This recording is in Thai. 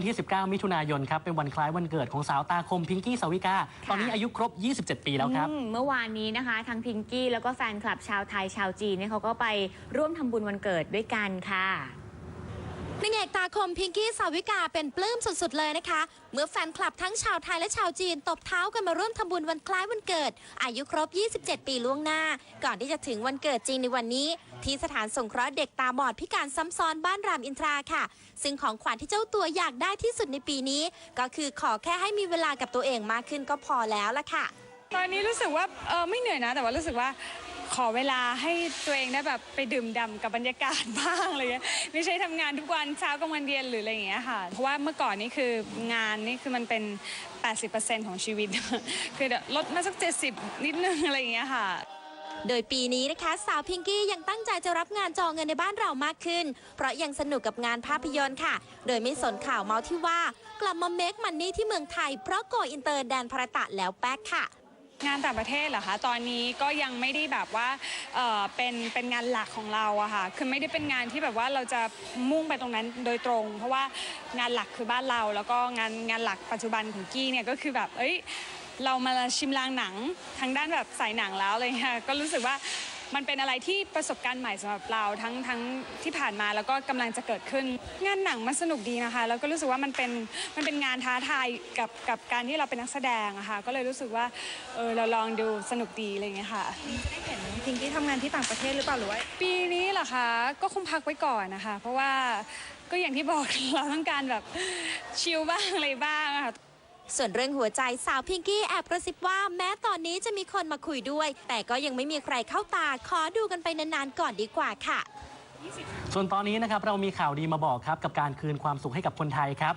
วันที่ 19 มิถุนายนครับเป็นวันคล้ายวันเกิดของสาวตาคมพิงกี้สาวิกา ตอนนี้อายุครบ 27 ปีแล้วครับอืมเมื่อวานนี้นะคะทั้งพิงกี้แล้วก็แฟนคลับชาวไทยชาวจีนเนี่ยเขาก็ไปร่วมทำบุญวันเกิดด้วยกันค่ะ นางเอกตาคมพิงกี้สาวิกาเป็นปลื้มสุดๆเลยนะคะ เมื่อแฟนคลับทั้งชาวไทยและชาวจีน ตบเท้ากันมาร่วมทำบุญวันคล้ายวันเกิด อายุครบ 27 ปีล่วงหน้า ก่อนที่จะถึงวันเกิดจริงในวันนี้ ที่สถานสงเคราะห์เด็กตาบอดพิการซ้ำซ้อนบ้านรามอินทราค่ะ ซึ่งของขวัญที่เจ้าตัวอยากได้ที่สุดในปีนี้ ก็คือขอแค่ให้มีเวลากับตัวเองมากขึ้นก็พอแล้วละค่ะ ตอนนี้รู้สึกว่าเออไม่เหนื่อยนะ แต่ว่ารู้สึกว่า ขอเวลาให้ตัวเองได้แบบไปดื่มด่ำกับบรรยากาศบ้างอะไรเงี้ยไม่ใช่ทำงานทุกวันเช้ากลางวันเย็นหรืออะไรอย่างเงี้ยค่ะ เพราะว่าเมื่อก่อนนี่คืองานนี่คือมันเป็น 80%ของชีวิต คือลดมาสัก 70 นิดนึงอะไรอย่างเงี้ยค่ะโดยปีนี้นะคะ สาวพิงกี้ยังตั้งใจจะรับงานจองเงินในบ้านเรามากขึ้น เพราะยังสนุกกับงานภาพยนตร์ค่ะ โดยไม่สนข่าวเมาส์ที่ว่า กลับมาเมคมันนี่ที่เมืองไทยเพราะโกอินเตอร์แดนพระตะแล้วแป๊กค่ะ งานต่างประเทศเหรอคะตอนนี้ก็ยังไม่ได้แบบว่าเอ่อเป็นเป็นงานหลักของเราอะค่ะคือไม่ได้เป็นงานที่แบบว่าเราจะมุ่งไปตรงนั้นโดยตรง เพราะว่างานหลักคือบ้านเรา แล้วก็งานงานหลักปัจจุบันของกี้เนี่ยก็คือแบบเอ้ยเรามาชิมลางหนังทางด้านแบบสายหนังแล้วอะไรเงี้ยก็รู้สึกว่า มันเป็นอะไรที่ประสบการณ์ใหม่สำหรับเราทั้งทั้งที่ผ่านมาแล้วก็กำลังจะเกิดขึ้น งานหนังมันสนุกดีนะคะ แล้วก็รู้สึกว่ามันเป็นมันเป็นงานท้าทายกับกับการที่เราเป็นนักแสดงอะค่ะก็เลยรู้สึกว่าเออเราลองดูสนุกดีอะไรเงี้ยค่ะพิงกี้ทำงานที่ต่างประเทศหรือเปล่าหรือว่าปีนี้เหรอคะก็คงพักไว้ก่อนนะคะ เพราะว่าก็อย่างที่บอกเราต้องการแบบชิลบ้างอะไรบ้างอะค่ะ ส่วนเรื่องหัวใจสาวพิงกี้แอบกระซิบว่าแม้ตอนนี้จะมีคนมาคุยด้วย แต่ก็ยังไม่มีใครเข้าตา ขอดูกันไปนานๆก่อนดีกว่าค่ะส่วนตอนนี้นะครับเรามีข่าวดีมาบอกครับกับการคืนความสุขให้กับคนไทยครับ